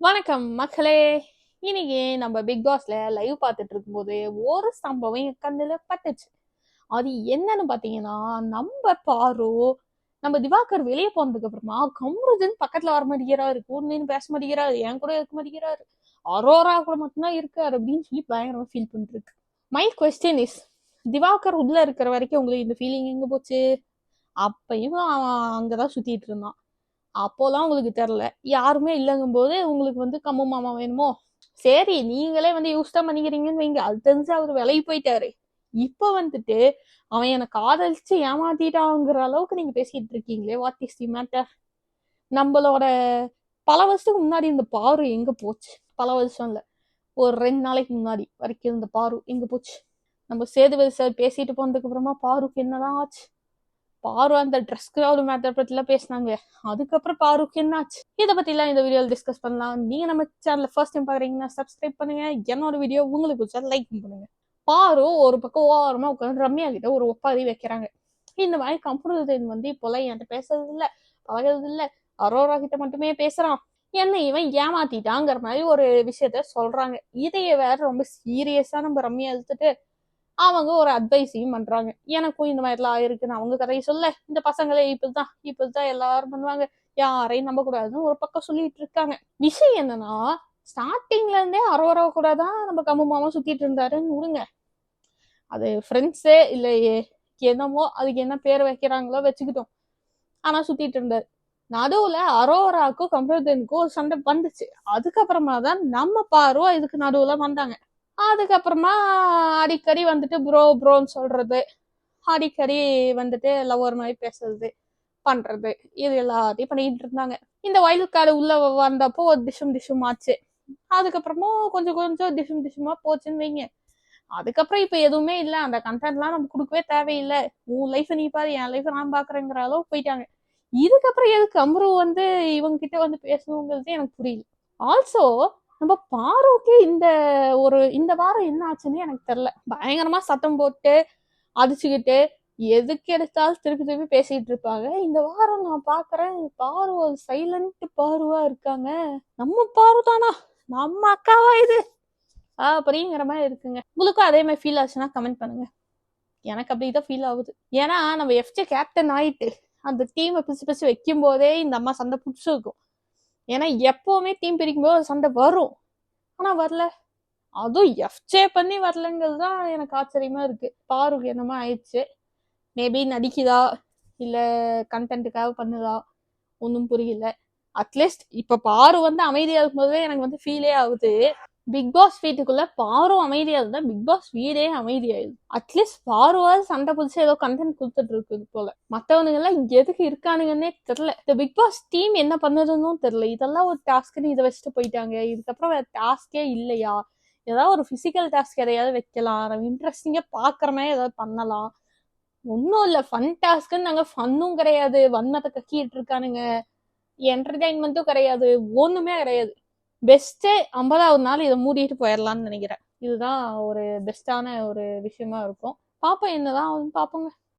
வணக்கம் மக்களே. இன்னைக்கு நம்ம பிக் பாஸ்ல லைவ் பார்த்துட்டு இருக்கும்போது ஒரு சம்பவம் என் கண்ணில் பட்டுச்சு. அது என்னன்னு பார்த்தீங்கன்னா நம்ம பாரு நம்ம திவாகர் வெளியே போனதுக்கு அப்புறமா கம்ருஜன் பக்கத்துல வர மாட்டேங்கிறாரு கூர்ந்து பேச மாட்டேங்கிறாரு என் கூட இருக்க மாட்டேங்கிறாரு அரோரா கூட மட்டும்தான் இருக்காரு அப்படின்னு சொல்லி பயங்கரமா ஃபீல் பண்ணிட்டு இருக்கு மை கொஸ்டின் இஸ் திவாகர் உள்ள இருக்கிற வரைக்கும் உங்களுக்கு இந்த ஃபீலிங் எங்க போச்சு? அப்பயும் அவன் அங்கதான் சுத்திட்டு இருந்தான். அப்போலாம் உங்களுக்கு தெரில யாருமே இல்லைங்கும் போது உங்களுக்கு வந்து கம்மு மாமா வேணுமோ? சரி நீங்களே வந்து யூஸ் தான் பண்ணிக்கிறீங்கன்னு வைங்க. அது தெரிஞ்சு அவர் விலகி போயிட்டாரு. இப்போ வந்துட்டு அவன் என்னை காதலிச்சு ஏமாத்திட்டாங்கிற அளவுக்கு நீங்க பேசிட்டு இருக்கீங்களே வாட் இஸ் தி மேட்டர் நம்மளோட பல வருஷத்துக்கு முன்னாடி இந்த பாரு எங்க போச்சு? பல வருஷம் இல்ல. ஒரு ரெண்டு நாளைக்கு முன்னாடி வரைக்கும் இந்த பாரு எங்க போச்சு? நம்ம சேதுபதி சார் பேசிட்டு போனதுக்கு அப்புறமா பாருக்கு என்னதான் ஆச்சு? பாரு அந்த ட்ரெஸ் கிரௌட் மேட்டர் பத்திலாம் பேசினாங்க. அதுக்கப்புறம் பாருக்கு என்னாச்சு? இதை பத்திலாம் இந்த வீடியோவில் டிஸ்கஸ் பண்ணலாம். நீங்க நம்ம சேனல் ஃபர்ஸ்ட் டைம் பாக்குறீங்கன்னா சப்ஸ்கிரைப் பண்ணுங்க. என்னோட வீடியோ உங்களுக்கு பிடிச்சா லைக் பண்ணுங்க. பாரு ஒரு பக்கம் ஓரமா உட்காந்து ரம்யா கிட்ட ஒரு ஒப்பாரி வைக்கிறாங்க. இந்த மாதிரி கம்ப்யூட்டர் வந்து இப்போல்லாம் என்கிட்ட பேசுறது இல்ல பழகிறது இல்ல அரோரா கிட்ட மட்டுமே பேசுறான். என்ன இவன் ஏமாத்திட்டாங்கிற மாதிரி ஒரு விஷயத்த சொல்றாங்க. இதைய வேற ரொம்ப சீரியஸா நம்ம ரம்யா எடுத்துட்டு அவங்க ஒரு அட்வைஸையும் பண்றாங்க. எனக்கும் இந்த மாதிரிலாம் ஆயிருக்குன்னு அவங்க கதையை சொல்ல. இந்த பசங்களே இப்படிதான் இப்படிதான் எல்லாரும் பண்ணுவாங்க. யாரையும் நம்ப கூடாதுன்னு ஒரு பக்கம் சொல்லிட்டு இருக்காங்க. விஷயம் என்னன்னா ஸ்டார்டிங்ல இருந்தே அரோரா கூட தான் நம்ம கம்மு மாமா சுத்திட்டு இருந்தாருன்னு விடுங்க அது ஃப்ரெண்ட்ஸே இல்லை என்னமோ அதுக்கு என்ன பேர் வைக்கிறாங்களோ வச்சுக்கிட்டோம். ஆனா சுத்திட்டு இருந்தாரு. நடுவுல அரோராக்கும் கம்ப்யூர்தனுக்கும் ஒரு சண்டை வந்துச்சு. அதுக்கப்புறமா தான் நம்ம பார்வா இதுக்கு நடுவுல வந்தாங்க. அதுக்கப்புறமா அடிக்கடி வந்துட்டு ப்ரோ ப்ரோன்னு சொல்றது. அடிக்கடி வந்துட்டு லவ்வர் மாதிரி பேசுறது பண்றது. இது எல்லாத்தையும் பண்ணிட்டு இருந்தாங்க. இந்த வயல் காடு உள்ள வந்தப்போ ஒரு டிஷும் டிஷும் ஆச்சு. அதுக்கப்புறமும் கொஞ்சம் கொஞ்சம் டிஷும் டிஷுமா போச்சுன்னு வைங்க. அதுக்கப்புறம் இப்ப எதுவுமே இல்ல. அந்த கண்டென்ட்லாம் நம்ம கொடுக்கவே தேவையில்லை. உன் லைஃப் நீ பாரு என் லைஃப் நான் பாக்குறேங்கிற அளவுக்கு போயிட்டாங்க. இதுக்கப்புறம் எதுக்கு அம்ரு வந்து இவங்க கிட்ட வந்து பேசணுங்கிறது எனக்கு புரியல. ஆல்சோ நம்ம பாரோக்கே இந்த ஒரு இந்த வாரம் என்ன ஆச்சுன்னு எனக்கு தெரியல. பயங்கரமா சத்தம் போட்டு அடிச்சுக்கிட்டு எதுக்கு எடுத்தாலும் திருப்பி திருப்பி பேசிட்டு இருப்பாங்க. இந்த வாரம் நான் பாக்குறேன் பாரு ஒரு சைலண்ட் பாருவா இருக்காங்க. நம்ம பாரு தானா? நம்ம அக்காவா இது? அப்படிங்கிற மாதிரி இருக்குங்க. உங்களுக்கும் அதே மாதிரி ஃபீல் ஆச்சுன்னா கமெண்ட் பண்ணுங்க. எனக்கு அப்படிதான் ஃபீல் ஆகுது. ஏன்னா நம்ம எஃப்ஜே கேப்டன் ஆயிட்டு அந்த டீமை பிசு பிசு வைக்கும் போதே இந்த அம்மா சண்டை பிடிச்சிருக்கும். ஏன்னா எப்போவுமே டீம் பிரிக்கும் போது சண்டை வரும். ஆனால் வரல. அதுவும் எஃப்ஜே பண்ணி வரலங்கிறது தான் எனக்கு ஆச்சரியமாக இருக்குது பாருக்கு என்னமோ ஆயிடுச்சு. மேபி நடிக்குதா? இல்லை கண்டென்ட்டுக்காக பண்ணுதா? ஒன்றும் புரியல. அட்லீஸ்ட் இப்போ பாரு வந்து அமைதியாக இருக்கும்போதே எனக்கு வந்து ஃபீலே ஆகுது. பிக் பாஸ் வீட்டுக்குள்ள பாரு அமைதியா இருந்தா பிக் பாஸ் வீடே அமைதியாயிருது அட்லீஸ்ட் பாருவாது சண்டை புதுசு ஏதோ கண்டென்ட் கொடுத்துட்டு இருக்குது போல. மத்தவனுங்க எல்லாம் எதுக்கு இருக்கானுங்கன்னே தெரியல. இந்த பிக் பாஸ் டீம் என்ன பண்ணுதுன்னு தெரியல. இதெல்லாம் ஒரு டாஸ்க்னு இதை வச்சுட்டு போயிட்டாங்க. இதுக்கப்புறம் வேற டாஸ்கே இல்லையா? ஏதாவது ஒரு பிசிக்கல் டாஸ்க் எதையாவது வைக்கலாம். நம்ம இன்ட்ரெஸ்டிங்கா பாக்குற மாதிரி ஏதாவது பண்ணலாம். ஒன்றும் இல்லை. ஃபன் டாஸ்க்குன்னு நாங்கள் ஃபன்னும் கிடையாது. வன்மத்தை கக்கிட்டு இருக்கானுங்க. என்டர்டைன்மெண்ட்டும் கிடையாது. ஒன்றுமே கிடையாது. பெஸ்ட்டே ஐம்பதாவது நாள் இதை மூடிட்டு போயிடலாம்னு நினைக்கிறேன். இதுதான் ஒரு பெஸ்ட்டான ஒரு விஷயமா இருக்கும். பாப்போம் என்னதான் பாப்போங்க.